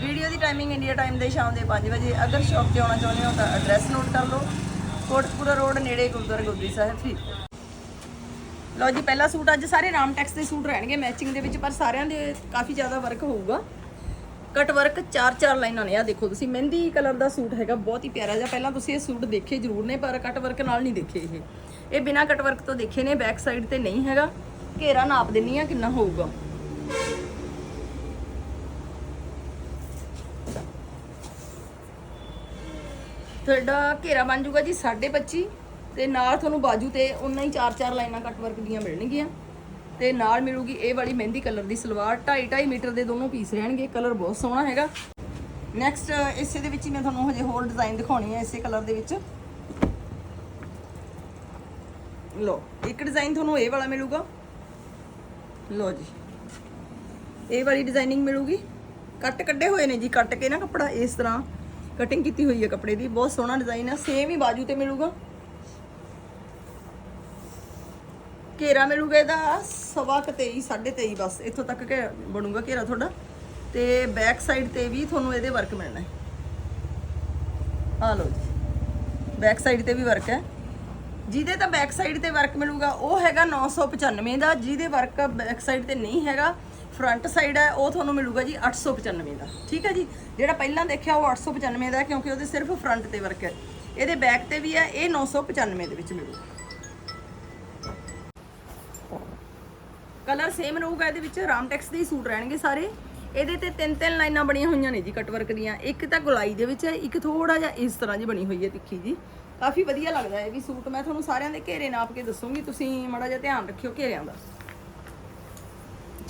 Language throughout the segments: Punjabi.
ਵੀਡੀਓ ਦੀ ਟਾਈਮਿੰਗ ਇੰਡੀਆ ਟਾਈਮ ਦੇ ਸ਼ਾਮ ਦੇ 5 ਵਜੇ। ਅਗਰ ਸ਼ੌਪ ਤੇ ਆਉਣਾ ਚਾਹੁੰਦੇ ਹੋ ਤਾਂ ਐਡਰੈਸ ਨੋਟ ਕਰ ਲਓ। ਕੋਟਪੂਰਾ ਰੋਡ ਨੇੜੇ ਗੁਰਦੁਆਰਾ ਗੋਬੀ ਸਾਹਿਬ ਫਰੀਦਕੋਟ ਲਓ ਜੀ, ਪਹਿਲਾ ਸੂਟ ਅੱਜ ਸਾਰੇ ਰਾਮ ਟੈਕਸ ਦੇ ਸੂਟ ਰਹਿਣਗੇ ਮੈਚਿੰਗ ਦੇ ਵਿੱਚ, ਪਰ ਸਾਰਿਆਂ ਦੇ ਕਾਫੀ ਜ਼ਿਆਦਾ ਵਰਕ ਹੋਊਗਾ। ਕਟ ਵਰਕ ਚਾਰ ਚਾਰ ਲਾਈਨਾਂ ਨੇ। ਆ ਦੇਖੋ ਤੁਸੀਂ, ਮਹਿੰਦੀ ਕਲਰ ਦਾ ਸੂਟ ਹੈਗਾ, ਬਹੁਤ ਹੀ ਪਿਆਰਾ ਜਿਹਾ। ਪਹਿਲਾਂ ਤੁਸੀਂ ਇਹ ਸੂਟ ਦੇਖੇ ਜ਼ਰੂਰ ਨੇ, ਪਰ ਕਟ ਵਰਕ ਨਾਲ ਨਹੀਂ ਦੇਖੇ ਇਹ। ਇਹ ਬਿਨਾ ਕਟ ਵਰਕ ਤੋਂ ਦੇਖੇ ਨੇ ਬੈਕ ਸਾਈਡ ਤੇ ਨਹੀਂ ਹੈਗਾ। ਘੇਰਾ ਨਾਪ ਦਿੰਨੀ ਆ ਕਿੰਨਾ ਹੋਊਗਾ। ਤੁਹਾਡਾ ਘੇਰਾ ਬਣ ਜਾਊਗਾ ਜੀ 25.5 ਤੇ ਨਾਲ ਤੁਹਾਨੂੰ ਬਾਜੂ ਤੇ ਉਨਾ ਹੀ ਚਾਰ ਚਾਰ ਲਾਈਨਾਂ ਕੱਟ ਵਰਕ ਦੀਆਂ ਮਿਲਣਗੀਆਂ। ਤੇ ਨਾਲ ਮਿਲੂਗੀ ਇਹ ਵਾਲੀ ਮਹਿੰਦੀ ਕਲਰ ਦੀ ਸਲਵਾਰ 2.5 2.5 ਮੀਟਰ ਦੇ ਦੋਨੋਂ ਪੀਸ ਰਹਿਣਗੇ, ਕਲਰ ਬਹੁਤ ਸੋਹਣਾ ਹੈਗਾ। ਨੈਕਸਟ ਇਸੇ ਦੇ ਵਿੱਚ ਹੀ ਮੈਂ ਤੁਹਾਨੂੰ ਹਜੇ ਹੋਰ ਡਿਜ਼ਾਈਨ ਦਿਖਾਉਣੀ ਹੈ ਇਸੇ ਕਲਰ ਦੇ ਵਿੱਚ। ਲੋ ਇੱਕ ਡਿਜ਼ਾਈਨ ਤੁਹਾਨੂੰ ਇਹ ਵਾਲਾ ਮਿਲੂਗਾ। ਲੋ ਜੀ। ਇਹ ਵਾਲੀ ਡਿਜ਼ਾਈਨਿੰਗ ਮਿਲੂਗੀ। ਕੱਟ ਕੱਢੇ ਹੋਏ ਨੇ ਜੀ, ਕੱਟ ਕੇ ਨਾ ਕੱਪੜਾ ਇਸ ਤਰ੍ਹਾਂ। ਕਟਿੰਗ ਕੀਤੀ ਹੋਈ ਹੈ ਕੱਪੜੇ ਦੀ, ਬਹੁਤ ਸੋਹਣਾ ਡਿਜ਼ਾਈਨ ਹੈ ਸੇਮ ਹੀ ਬਾਜੂ ਤੇ ਮਿਲੂਗਾ। ਘੇਰਾ ਮਿਲੂਗਾ ਇਹਦਾ ਸਵਾ ਕੁ 23 23.5 ਬਸ, ਇੱਥੋਂ ਤੱਕ ਕਿ ਬਣੂਗਾ ਘੇਰਾ ਤੁਹਾਡਾ। ਤੇ ਬੈਕ ਸਾਈਡ ਤੇ ਵੀ ਤੁਹਾਨੂੰ ਇਹਦੇ ਵਰਕ ਮਿਲਣਾ ਹੈ। ਆ ਲਓ ਜੀ ਬੈਕ ਸਾਈਡ ਤੇ ਵੀ ਵਰਕ ਹੈ। ਜਿਹਦੇ ਤਾਂ ਬੈਕ ਸਾਈਡ ਤੇ ਵਰਕ ਮਿਲੂਗਾ, ਉਹ ਹੈਗਾ 995 ਦਾ, ਜਿਹਦੇ ਵਰਕ ਬੈਕ ਸਾਈਡ ਤੇ ਨਹੀਂ ਹੈਗਾ ਫਰੰਟ ਸਾਈਡ ਹੈ, ਉਹ ਤੁਹਾਨੂੰ ਮਿਲੂਗਾ ਜੀ 895 ਦਾ। ਠੀਕ ਹੈ ਜੀ? ਜਿਹੜਾ ਪਹਿਲਾਂ ਦੇਖਿਆ ਉਹ 895 ਦਾ ਕਿਉਂਕਿ ਉਹਦੇ ਸਿਰਫ ਫਰੰਟ ਤੇ ਵਰਕ ਹੈ। ਇਹਦੇ ਬੈਕ ਤੇ ਵੀ ਹੈ, ਇਹ 995 ਦੇ ਵਿੱਚ ਮਿਲੂਗਾ ਕਲਰ ਸੇਮ ਰਹੂਗਾ ਇਹਦੇ ਵਿੱਚ ਰਾਮਟੈਕਸ ਦੇ ਹੀ ਸੂਟ ਰਹਿਣਗੇ ਸਾਰੇ। ਇਹਦੇ ਤੇ ਤਿੰਨ ਤਿੰਨ ਲਾਈਨਾਂ ਬਣੀਆਂ ਹੋਈਆਂ ਨੇ ਜੀ ਕਟ ਵਰਕ ਦੀਆਂ। ਇੱਕ ਤਾਂ ਗੁਲਾਈ ਦੇ ਵਿੱਚ ਹੈ, ਇੱਕ ਥੋੜਾ ਜਿਹਾ ਇਸ ਤਰ੍ਹਾਂ ਜੀ ਬਣੀ ਹੋਈ ਹੈ ਤਿੱਖੀ ਜੀ। ਕਾਫੀ ਵਧੀਆ ਲੱਗਦਾ ਹੈ ਇਹ ਵੀ ਸੂਟ। ਮੈਂ ਤੁਹਾਨੂੰ ਸਾਰਿਆਂ ਦੇ ਘੇਰੇ ਨਾਪ ਕੇ ਦੱਸੂਗੀ, ਤੁਸੀਂ ਮਾੜਾ ਜਿਹਾ ਧਿਆਨ ਰੱਖਿਓ ਘੇਰਿਆਂ ਦਾ।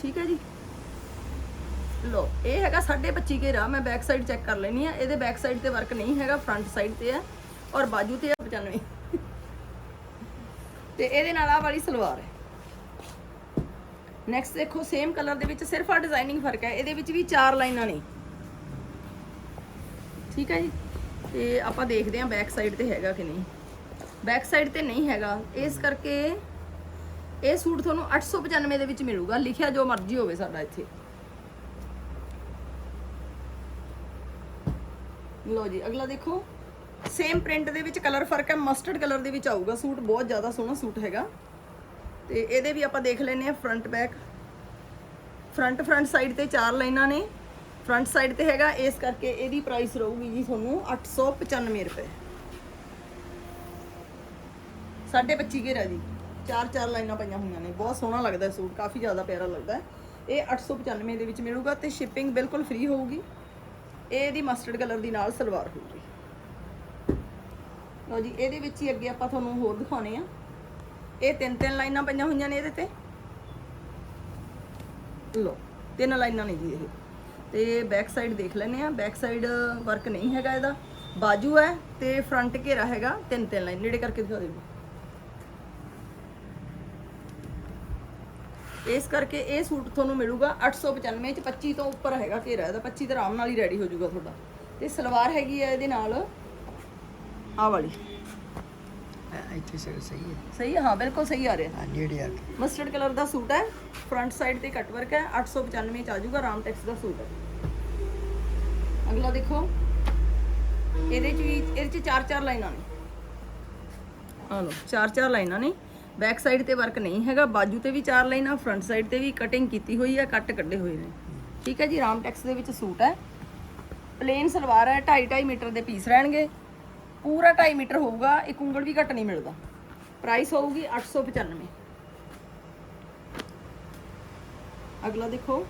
ਠੀਕ ਹੈ ਜੀ? ਲੋ ਇਹ ਹੈਗਾ 25 ਘੇਰਾ ਮੈਂ ਬੈਕ ਸਾਈਡ ਚੈੱਕ ਕਰ ਲੈਣੀ ਆ ਇਹਦੇ ਬੈਕ ਸਾਈਡ ਤੇ ਵਰਕ ਨਹੀਂ ਹੈਗਾ ਫਰੰਟ ਸਾਈਡ ਤੇ ਆ ਔਰ ਬਾਜੂ ਤੇ ਆ 95 ਤੇ ਇਹਦੇ ਨਾਲ ਆ ਵਾਲੀ ਸਲਵਾਰ ਹੈ। ਨੈਕਸਟ ਦੇਖੋ ਸੇਮ ਕਲਰ ਦੇ ਵਿੱਚ ਸਿਰਫ ਆ ਡਿਜ਼ਾਈਨਿੰਗ ਫ਼ਰਕ ਹੈ। ਇਹਦੇ ਵਿੱਚ ਵੀ ਚਾਰ ਲਾਈਨਾਂ ਨੇ। ਠੀਕ ਹੈ ਜੀ? ਤੇ ਆਪਾਂ ਦੇਖਦੇ ਹਾਂ ਬੈਕ ਸਾਈਡ ਤੇ ਹੈਗਾ ਕਿ ਨਹੀਂ। ਬੈਕ ਸਾਈਡ ਤੇ ਨਹੀਂ ਹੈਗਾ। ਇਸ ਕਰਕੇ ਇਹ ਸੂਟ ਤੁਹਾਨੂੰ 895 ਦੇ ਵਿੱਚ ਮਿਲੂਗਾ। ਲਿਖਿਆ ਜੋ ਮਰਜ਼ੀ ਹੋਵੇ ਸਾਡਾ ਇੱਥੇ। ਲੋ ਜੀ, ਅਗਲਾ ਦੇਖੋ। ਸੇਮ ਪ੍ਰਿੰਟ ਦੇ ਵਿੱਚ ਕਲਰ ਫ਼ਰਕ ਹੈ ਮਸਟਰਡ ਕਲਰ ਦੇ ਵਿੱਚ ਆਊਗਾ ਸੂਟ, ਬਹੁਤ ਜ਼ਿਆਦਾ ਸੋਹਣਾ ਸੂਟ ਹੈਗਾ। ਤੇ ਇਹਦੇ ਵੀ ਆਪਾਂ ਦੇਖ ਲੈਨੇ ਆ front back front front side ਤੇ ਚਾਰ ਲਾਈਨਾਂ ਨੇ। ਫਰੰਟ ਸਾਈਡ ਤੇ ਹੈਗਾ, ਇਸ ਕਰਕੇ ਇਹਦੀ ਪ੍ਰਾਈਸ ਰਹੂਗੀ ਜੀ ਤੁਹਾਨੂੰ 895 ਰੁਪਏ। ਸਾਢੇ 25 ਘੇਰਾ ਜੀ। ਚਾਰ ਚਾਰ ਲਾਈਨਾਂ ਪਈਆਂ ਹੋਈਆਂ ਨੇ। ਬਹੁਤ ਸੋਹਣਾ ਲੱਗਦਾ ਸੂਟ, ਕਾਫੀ ਜ਼ਿਆਦਾ ਪਿਆਰਾ ਲੱਗਦਾ। ਹੈ ਇਹ 895 ਦੇ ਵਿੱਚ ਮਿਲੂਗਾ ਤੇ ਸ਼ਿਪਿੰਗ ਬਿਲਕੁਲ ਫ੍ਰੀ ਹੋਊਗੀ। ਇਹਦੀ ਮਸਟਰਡ ਕਲਰ ਦੀ ਨਾਲ ਸਲਵਾਰ ਹੋਊਗੀ। ਲਓ ਜੀ, ਇਹਦੇ ਵਿੱਚ ਹੀ ਅੱਗੇ ਆਪਾਂ ਤੁਹਾਨੂੰ ਹੋਰ ਦਿਖਾਉਣੇ ਆ। ਇਹ ਤਿੰਨ ਤਿੰਨ ਲਾਈਨਾਂ ਪਈਆਂ ਹੋਈਆਂ ਨੇ ਇਹਦੇ ਤੇ। ਲੋ ਤਿੰਨ ਲਾਈਨਾਂ ਨੇ ਜੀ ਇਹ। ਤੇ ਬੈਕ ਸਾਈਡ ਦੇਖ ਲੈਨੇ ਆ। ਬੈਕ ਸਾਈਡ ਵਰਕ ਨਹੀਂ ਹੈਗਾ ਇਹਦਾ। ਬਾਜੂ ਹੈ ਤੇ ਫਰੰਟ ਘੇਰਾ ਹੈਗਾ ਤਿੰਨ ਤਿੰਨ ਲਾਈਨ। ਨੇੜੇ ਕਰਕੇ ਦਿਖਾ ਦਿਓ। ਇਸ ਕਰਕੇ ਇਹ ਸੂਟ ਤੁਹਾਨੂੰ ਮਿਲੂਗਾ 895 ਚ 25 ਤੋਂ ਉੱਪਰ ਹੈਗਾ ਘੇਰਾ ਇਹਦਾ 25 ਤੇ ਆਰਾਮ ਨਾਲ ਹੀ ਰੈਡੀ ਹੋ ਜਾਊਗਾ ਤੁਹਾਡਾ। ਤੇ ਸਲਵਾਰ ਹੈਗੀ ਹੈ ਇਹਦੇ ਨਾਲ ਆਹ ਵਾਲੀ। ਇੱਥੇ ਸਹੀ ਹੈ। ਸਹੀ ਹੈ? ਹਾਂ ਬਿਲਕੁਲ ਸਹੀ ਆ ਰਿਹਾ। ਹਾਂ ਨੇੜੇ ਆ ਮਸਟਰਡ ਕਲਰ ਦਾ ਸੂਟ ਹੈ ਫਰੰਟ ਸਾਈਡ ਤੇ ਕੱਟ ਵਰਕ ਹੈ 895 ਚ ਆ ਜਾਊਗਾ ਰਾਮ ਟੈਕਸ ਦਾ ਸੂਟ ਹੈ। ਅਗਲਾ ਦੇਖੋ ਇਹਦੇ ਚ ਵੀ ਇਹਦੇ ਚ ਚਾਰ ਚਾਰ ਲਾਈਨਾਂ ਨੇ। ਆ ਲਓ ਚਾਰ ਚਾਰ ਲਾਈਨਾਂ ਨੇ। ਬੈਕ ਸਾਈਡ ਤੇ ਵਰਕ ਨਹੀਂ ਹੈਗਾ, ਬਾਜੂ ਤੇ ਵੀ ਚਾਰ ਲਾਈਨਾਂ ਫਰੰਟ ਸਾਈਡ ਤੇ ਵੀ ਕਟਿੰਗ ਕੀਤੀ ਹੋਈ ਹੈ ਕੱਟ ਕੱਢੇ ਹੋਏ ਨੇ। ਠੀਕ ਹੈ ਜੀ, ਰਾਮ ਟੈਕਸ ਦੇ ਵਿੱਚ ਸੂਟ ਹੈ। ਪਲੇਨ ਸਲਵਾਰ ਹੈ 2.5 2.5 ਮੀਟਰ ਦੇ ਪੀਸ ਰਹਿਣਗੇ। ਪੂਰਾ 2.5 ਮੀਟਰ ਹੋਊਗਾ, ਇੱਕ ਉਂਗਲ ਵੀ ਘੱਟ ਨਹੀਂ ਮਿਲਦਾ। ਪ੍ਰਾਈਸ ਹੋਊਗੀ 895 ਅਗਲਾ ਦੇਖੋ।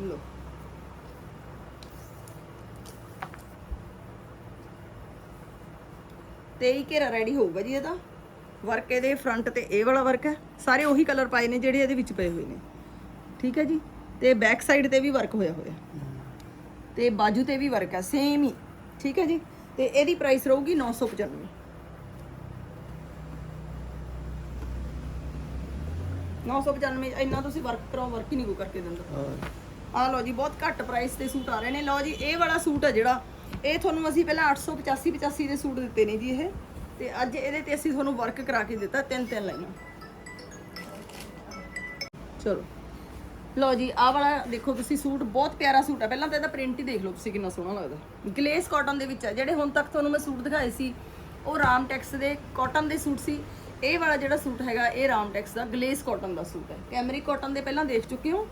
ਲੋ ਤੇ ਹੀ ਘੇਰਾ ਰੈਡੀ ਹੋਊਗਾ ਜੀ ਇਹਦਾ। ਵਰਕ ਇਹਦੇ ਫਰੰਟ ਤੇ ਇਹ ਵਾਲਾ ਵਰਕ ਹੈ। ਸਾਰੇ ਉਹੀ ਕਲਰ ਪਾਏ ਨੇ ਜਿਹੜੇ ਇਹਦੇ ਵਿੱਚ ਪਏ ਹੋਏ ਨੇ। ਠੀਕ ਹੈ ਜੀ? ਤੇ ਬੈਕ ਸਾਈਡ ਤੇ ਵੀ ਵਰਕ ਹੋਇਆ ਹੋਇਆ। ਤੇ ਬਾਜੂ ਤੇ ਵੀ ਵਰਕ ਹੈ ਸੇਮ ਹੀ। ਠੀਕ ਹੈ ਜੀ? ਤੇ ਇਹਦੀ ਪ੍ਰਾਈਸ ਰਹੂਗੀ 995 995 ਇੰਨਾ ਤੁਸੀਂ ਵਰਕ ਕਰਾਓ ਵਰਕ ਹੀ ਨਹੀਂ ਕੋ ਕਰਕੇ ਦਿੰਦਾ। ਆ ਲਓ ਜੀ ਬਹੁਤ ਘੱਟ ਪ੍ਰਾਈਸ ਤੇ ਸੂਟ ਆ ਰਹੇ ਨੇ। ਲਓ ਜੀ ਇਹ ਵਾਲਾ ਸੂਟ ਹੈ ਜਿਹੜਾ ਇਹ ਤੁਹਾਨੂੰ ਅਸੀਂ ਪਹਿਲਾਂ 885 85 ਦੇ ਸੂਟ ਦਿੱਤੇ ਨੇ ਜੀ ਇਹ। ਤੇ ਅੱਜ ਇਹਦੇ ਤੇ ਅਸੀਂ ਤੁਹਾਨੂੰ ਵਰਕ ਕਰਾ ਕੇ ਦਿੱਤਾ ਤਿੰਨ ਤਿੰਨ ਲਾਈਨਾਂ। ਚਲੋ। ਲਓ ਜੀ, ਆਹ ਵਾਲਾ ਦੇਖੋ ਤੁਸੀਂ ਸੂਟ, ਬਹੁਤ ਪਿਆਰਾ ਸੂਟ ਆ। ਪਹਿਲਾਂ ਤਾਂ ਇਹਦਾ ਪ੍ਰਿੰਟ ਹੀ ਦੇਖ ਲਓ ਤੁਸੀਂ ਕਿੰਨਾ ਸੋਹਣਾ ਲੱਗਦਾ। ਗਲੇਸ ਕਾਟਨ ਦੇ ਵਿੱਚ ਆ। ਜਿਹੜੇ ਹੁਣ ਤੱਕ ਤੁਹਾਨੂੰ ਮੈਂ ਸੂਟ ਦਿਖਾਏ ਸੀ, ਉਹ ਰਾਮ ਟੈਕਸ ਦੇ ਕਾਟਨ ਦੇ ਸੂਟ ਸੀ। ਇਹ ਵਾਲਾ ਜਿਹੜਾ ਸੂਟ ਹੈਗਾ, ਇਹ ਰਾਮ ਟੈਕਸ ਦਾ ਗਲੇਸ ਕਾਟਨ ਦਾ ਸੂਟ ਹੈ। ਕੈਮਰੀ ਕਾਟਨ ਦੇ ਪਹਿਲਾਂ ਦੇਖ ਚੁੱਕੇ ਹੋ।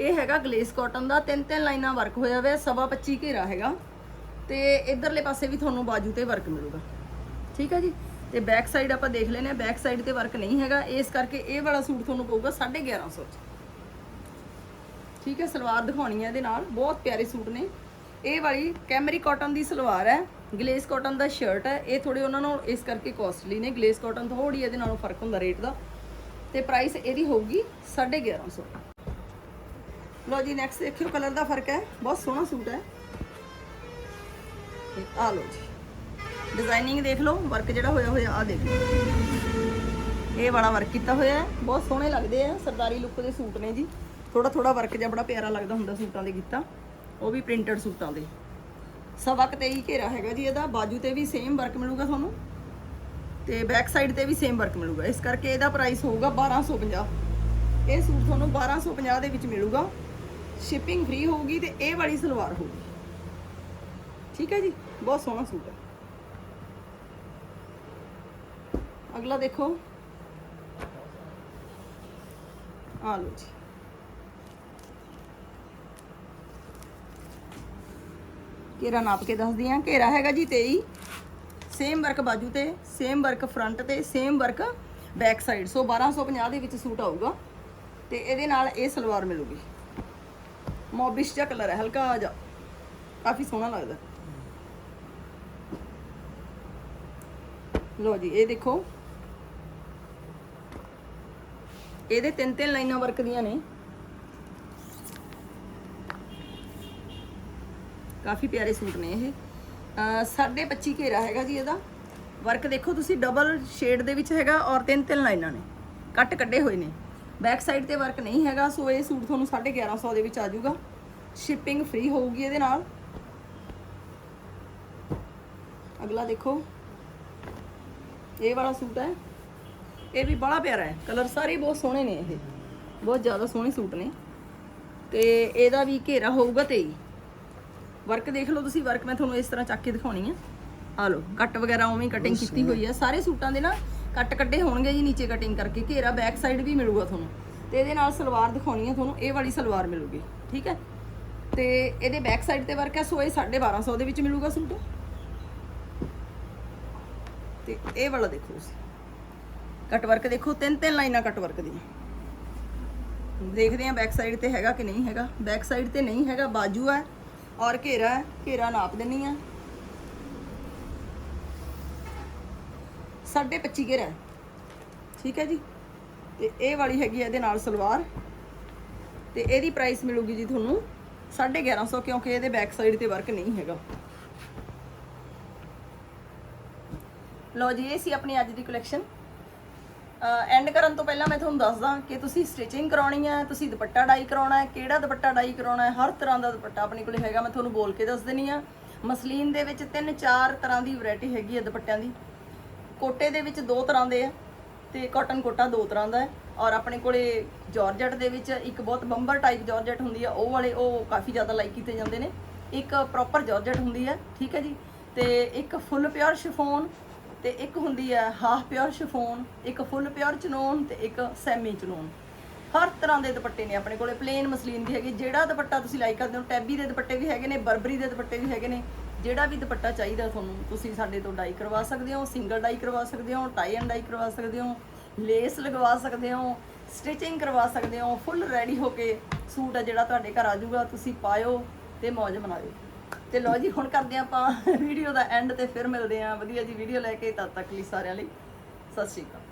ਇਹ ਹੈਗਾ ਗਲੇਸ ਕਾਟਨ ਦਾ। ਤਿੰਨ ਤਿੰਨ ਲਾਈਨਾਂ ਵਰਕ ਹੋਇਆ ਹੋਇਆ, ਸਵਾ 25 ਘੇਰਾ ਹੈਗਾ। ਤੇ ਇਧਰਲੇ ਪਾਸੇ ਵੀ ਤੁਹਾਨੂੰ ਬਾਜੂ ਤੇ ਵਰਕ ਮਿਲੂਗਾ। ਠੀਕ ਹੈ ਜੀ? ਤੇ ਬੈਕ ਸਾਈਡ ਆਪਾਂ ਦੇਖ ਲੈਨੇ ਆ ਬੈਕ ਸਾਈਡ ਤੇ ਵਰਕ ਨਹੀਂ ਹੈਗਾ। ਇਸ ਕਰਕੇ ਇਹ ਵਾਲਾ ਸੂਟ ਤੁਹਾਨੂੰ ਪਊਗਾ 1150 ਚ। ਠੀਕ ਹੈ? ਸਲਵਾਰ ਦਿਖਾਉਣੀ ਹੈ ਇਹਦੇ ਨਾਲ। ਬਹੁਤ ਪਿਆਰੇ ਸੂਟ ਨੇ। ਇਹ ਵਾਲੀ ਕੈਮਰੀ ਕਾਟਨ ਦੀ ਸਲਵਾਰ ਹੈ। ਗਲੇਸ ਕਾਟਨ ਦਾ ਸ਼ਰਟ ਹੈ। ਇਹ ਥੋੜੇ ਉਹਨਾਂ ਨੂੰ ਇਸ ਕਰਕੇ ਕਾਸਟਲੀ ਨੇ। ਗਲੇਸ ਕਾਟਨ ਥੋੜੀ ਇਹਦੇ ਨਾਲੋਂ ਫ਼ਰਕ ਹੁੰਦਾ ਰੇਟ ਦਾ। ਤੇ ਪ੍ਰਾਈਸ ਇਹਦੀ ਹੋਊਗੀ 1150 ਲਓ ਜੀ ਨੈਕਸਟ ਦੇਖਿਓ ਕਲਰ ਦਾ ਫ਼ਰਕ ਹੈ। ਬਹੁਤ ਸੋਹਣਾ ਸੂਟ ਹੈ। ਇਹ ਆ ਲਓ ਜੀ। ਡਿਜ਼ਾਈਨਿੰਗ ਦੇਖ ਲਓ ਵਰਕ ਜਿਹੜਾ ਹੋਇਆ ਹੋਇਆ, ਆ ਦੇਖ ਲਓ। ਇਹ ਵਾਲਾ ਵਰਕ ਕੀਤਾ ਹੋਇਆ ਹੈ। ਬਹੁਤ ਸੋਹਣੇ ਲੱਗਦੇ ਆ, ਸਰਦਾਰੀ ਲੁੱਕ ਦੇ ਸੂਟ ਨੇ ਜੀ। ਥੋੜਾ ਥੋੜਾ ਵਰਕ ਜਿਹਾ ਬੜਾ ਪਿਆਰਾ ਲੱਗਦਾ ਹੁੰਦਾ ਸੂਟਾਂ ਦੇ ਕੀਤਾ। ਉਹ ਵੀ ਪ੍ਰਿੰਟਡ ਸੂਟਾਂ ਦੇ। ਸਵਾ ਕੁ ਤੇਈ ਘੇਰਾ ਹੈਗਾ ਜੀ ਇਹਦਾ। ਬਾਜੂ ਤੇ ਵੀ ਸੇਮ ਵਰਕ ਮਿਲੂਗਾ ਤੁਹਾਨੂੰ। ਤੇ ਬੈਕ ਸਾਈਡ ਤੇ ਵੀ ਸੇਮ ਵਰਕ ਮਿਲੂਗਾ। ਇਸ ਕਰਕੇ ਇਹਦਾ ਪ੍ਰਾਈਸ ਹੋਊਗਾ 1250 ਇਹ ਸੂਟ ਤੁਹਾਨੂੰ 1250 ਦੇ ਵਿੱਚ ਮਿਲੂਗਾ। ਸ਼ਿਪਿੰਗ ਫ੍ਰੀ ਹੋਊਗੀ ਤੇ ਇਹ ਵਾਲੀ ਸਲਵਾਰ ਹੋਊਗੀ। ਠੀਕ ਹੈ ਜੀ, ਬਹੁਤ ਸੋਹਣਾ ਸੂਟ ਹੈ। ਅਗਲਾ ਦੇਖੋ। ਆ ਲਓ ਜੀ। ਘੇਰਾ ਨਾਪ ਕੇ ਦੱਸਦੀ ਆ ਘੇਰਾ ਹੈਗਾ ਜੀ 23 ਸੇਮ ਵਰਕ ਬਾਜੂ ਤੇ ਸੇਮ ਵਰਕ ਫਰੰਟ ਤੇ same work back side so 1250 ਦੇ ਵਿੱਚ ਸੂਟ ਆਊਗਾ। ਤੇ ਇਹਦੇ ਨਾਲ ਇਹ ਸਲਵਾਰ ਮਿਲੂਗੀ। ਮੋਬਿਸ਼ ਜਿਹਾ ਕਲਰ ਹੈ, ਹਲਕਾ ਜਿਹਾ। ਕਾਫੀ ਸੋਹਣਾ ਲੱਗਦਾ। ਲੋ ਜੀ, ਇਹ ਦੇਖੋ। ਇਹਦੇ ਤਿੰਨ ਤਿੰਨ ਲਾਈਨਾਂ ਵਰਕ ਦੀਆਂ ਨੇ। ਕਾਫੀ ਪਿਆਰੇ ਸੂਟ ਨੇ ਇਹ। ਸਾਢੇ 25 ਘੇਰਾ ਹੈਗਾ ਜੀ ਇਹਦਾ। ਵਰਕ ਦੇਖੋ ਤੁਸੀਂ ਡਬਲ ਸ਼ੇਡ ਦੇ ਵਿੱਚ ਹੈਗਾ ਔਰ ਤਿੰਨ ਤਿੰਨ ਲਾਈਨਾਂ ਨੇ। ਕੱਟ ਕੱਢੇ ਹੋਏ ਨੇ। ਬੈਕ ਸਾਈਡ ਤੇ ਵਰਕ ਨਹੀਂ ਹੈਗਾ, ਸੋ ਇਹ ਸੂਟ ਤੁਹਾਨੂੰ 1150 ਦੇ ਵਿੱਚ ਆ ਜਾਊਗਾ। ਸ਼ਿਪਿੰਗ ਫ੍ਰੀ ਹੋਊਗੀ ਇਹਦੇ ਨਾਲ। ਅਗਲਾ ਦੇਖੋ। ਇਹ ਵਾਲਾ ਸੂਟ ਹੈ। ਇਹ ਵੀ ਬੜਾ ਪਿਆਰਾ ਹੈ। ਕਲਰ ਸਾਰੇ ਬਹੁਤ ਸੋਹਣੇ ਨੇ ਇਹ। ਬਹੁਤ ਜ਼ਿਆਦਾ ਸੋਹਣੇ ਸੂਟ ਨੇ। ਤੇ ਇਹਦਾ ਵੀ ਘੇਰਾ ਹੋਊਗਾ 23 ਵਰਕ ਦੇਖ ਲਓ ਤੁਸੀਂ। ਵਰਕ ਮੈਂ ਤੁਹਾਨੂੰ ਇਸ ਤਰ੍ਹਾਂ ਚੱਕ ਕੇ ਦਿਖਾਉਣੀ ਆ। ਆ ਲਓ, ਕੱਟ ਵਗੈਰਾ ਉਵੇਂ ਕਟਿੰਗ ਕੀਤੀ ਹੋਈ ਆ। ਸਾਰੇ ਸੂਟਾਂ ਦੇ ਨਾ ਕੱਟ ਕੱਢੇ ਹੋਣਗੇ ਜੀ ਨੀਚੇ ਕਟਿੰਗ ਕਰਕੇ। ਘੇਰਾ ਬੈਕ ਸਾਈਡ ਵੀ ਮਿਲੂਗਾ ਤੁਹਾਨੂੰ। ਤੇ ਇਹਦੇ ਨਾਲ ਸਲਵਾਰ ਦਿਖਾਉਣੀ ਆ ਤੁਹਾਨੂੰ। ਇਹ ਵਾਲੀ ਸਲਵਾਰ ਮਿਲੂਗੀ। ਠੀਕ ਹੈ? ਤੇ ਇਹਦੇ ਬੈਕ ਸਾਈਡ ਤੇ ਵਰਕ ਹੈ। ਸੋ ਇਹ 1250 ਦੇ ਵਿੱਚ ਮਿਲੂਗਾ ਸੂਟ। ਤੇ ਇਹ ਵਾਲਾ ਦੇਖੋ ਤੁਸੀਂ। ਕੱਟ ਵਰਕ ਦੇਖੋ, ਤਿੰਨ ਤਿੰਨ ਲਾਈਨਾਂ ਕੱਟ ਵਰਕ ਦੀਆਂ। ਦੇਖਦੇ ਆ ਬੈਕ ਸਾਈਡ ਤੇ ਹੈਗਾ ਕਿ ਨਹੀਂ ਹੈਗਾ। ਬੈਕ ਸਾਈਡ ਤੇ ਨਹੀਂ ਹੈਗਾ, ਬਾਜੂ ਹੈ ਔਰ ਘੇਰਾ ਹੈ, ਘੇਰਾ ਨਾਪ ਦਿੰਨੀ ਆ ਸਾਢੇ 25 ਘੇਰਾ ਠੀਕ ਹੈ ਜੀ? ਤੇ ਇਹ ਵਾਲੀ ਹੈਗੀ ਹੈ ਇਹਦੇ ਨਾਲ ਸਲਵਾਰ। ਤੇ ਇਹਦੀ ਪ੍ਰਾਈਸ ਮਿਲੂਗੀ ਜੀ ਤੁਹਾਨੂੰ 1150 ਕਿਉਂਕਿ ਇਹਦੇ ਬੈਕ ਸਾਈਡ ਤੇ ਵਰਕ ਨਹੀਂ ਹੈਗਾ। ਲਓ ਜੀ, ਇਹ ਸੀ ਆਪਣੀ ਅੱਜ ਦੀ ਕਲੈਕਸ਼ਨ ਐਂਡ ਕਰਨ ਤੋਂ ਪਹਿਲਾਂ ਮੈਂ ਤੁਹਾਨੂੰ ਦੱਸਦਾ ਕਿ ਤੁਸੀਂ ਸਟਿਚਿੰਗ ਕਰਾਉਣੀ ਹੈ, ਤੁਸੀਂ ਦੁਪੱਟਾ ਡਾਈ ਕਰਾਉਣਾ ਹੈ, ਕਿਹੜਾ ਦੁਪੱਟਾ ਡਾਈ ਕਰਾਉਣਾ ਹੈ, ਹਰ ਤਰ੍ਹਾਂ ਦਾ ਦੁਪੱਟਾ ਆਪਣੇ ਕੋਲੇ ਹੈਗਾ, ਮੈਂ ਤੁਹਾਨੂੰ ਬੋਲ ਕੇ ਦੱਸ ਦਿੰਨੀ ਆ ਮਸਲੀਨ ਦੇ ਵਿੱਚ ਤਿੰਨ ਚਾਰ ਤਰ੍ਹਾਂ ਦੀ ਵੈਰਾਈਟੀ ਹੈਗੀ ਹੈ ਦੁਪੱਟਿਆਂ ਦੀ। ਕੋਟੇ ਦੇ ਵਿੱਚ ਦੋ ਤਰ੍ਹਾਂ ਦੇ ਆ ਤੇ ਕਾਟਨ ਕੋਟਾ ਦੋ ਤਰ੍ਹਾਂ ਦਾ ਹੈ। ਔਰ ਆਪਣੇ ਕੋਲੇ ਜਾਰਜਟ ਦੇ ਵਿੱਚ ਇੱਕ ਬਹੁਤ ਬੰਬਰ ਟਾਈਪ ਜਾਰਜਟ ਹੁੰਦੀ ਆ ਉਹ ਵਾਲੇ ਉਹ ਕਾਫੀ ਜ਼ਿਆਦਾ ਲਾਈਕ ਕੀਤੇ ਜਾਂਦੇ ਨੇ। ਇੱਕ ਪ੍ਰੋਪਰ ਜਾਰਜਟ ਹੁੰਦੀ ਹੈ, ਠੀਕ ਹੈ ਜੀ। ਤੇ ਇੱਕ ਫੁੱਲ ਪਿਓਰ ਸ਼ਿਫੋਨ ਤੇ ਇੱਕ ਹੁੰਦੀ ਹੈ ਹਾਫ ਪਿਓਰ ਸ਼ਿਫੋਨ ਇੱਕ ਫੁੱਲ ਪਿਓਰ ਚਨੋਨ ਤੇ ਇੱਕ ਸੈਮੀ ਚਨੋਨ ਹਰ ਤਰ੍ਹਾਂ ਦੇ ਦੁਪੱਟੇ ਨੇ ਆਪਣੇ ਕੋਲੇ ਪਲੇਨ ਮਸਲੀਨ ਦੀ ਹੈਗੀ, ਜਿਹੜਾ ਦੁਪੱਟਾ ਤੁਸੀਂ ਲਾਈਕ ਕਰਦੇ ਹੋ, ਟੈਬੀ ਦੇ ਦੁਪੱਟੇ ਵੀ ਹੈਗੇ ਨੇ, ਬਰਬਰੀ ਦੇ ਦੁਪੱਟੇ ਵੀ ਹੈਗੇ ਨੇ, ਜਿਹੜਾ ਵੀ ਦੁਪੱਟਾ ਚਾਹੀਦਾ ਤੁਹਾਨੂੰ, ਤੁਸੀਂ ਸਾਡੇ ਤੋਂ ਡਾਈ ਕਰਵਾ ਸਕਦੇ ਹੋ ਸਿੰਗਲ ਡਾਈ ਕਰਵਾ ਸਕਦੇ ਹੋ ਟਾਈ ਐਂਡ ਡਾਈ ਕਰਵਾ ਸਕਦੇ ਹੋ ਲੇਸ ਲਗਵਾ ਸਕਦੇ ਹੋ ਸਟਿਚਿੰਗ ਕਰਵਾ ਸਕਦੇ ਹੋ ਫੁੱਲ ਰੈਡੀ ਹੋ ਕੇ ਸੂਟ ਆ ਜਿਹੜਾ ਤੁਹਾਡੇ ਘਰ ਆ ਜਾਊਗਾ, ਤੁਸੀਂ ਪਾਇਓ ਤੇ ਮौज ਮਨਾਇਓ। ਤੇ ਲਓ ਜੀ, ਹੁਣ ਕਰਦੇ ਹਾਂ ਆਪਾਂ ਵੀਡੀਓ ਦਾ ਐਂਡ ਤੇ ਫਿਰ ਮਿਲਦੇ ਹਾਂ। ਵਧੀਆ ਜੀ ਵੀਡੀਓ ਲੈ ਕੇ ਤਦ ਤੱਕ ਲਈ ਸਾਰਿਆਂ ਲਈ। ਸਤਿ ਸ਼੍ਰੀ ਅਕਾਲ।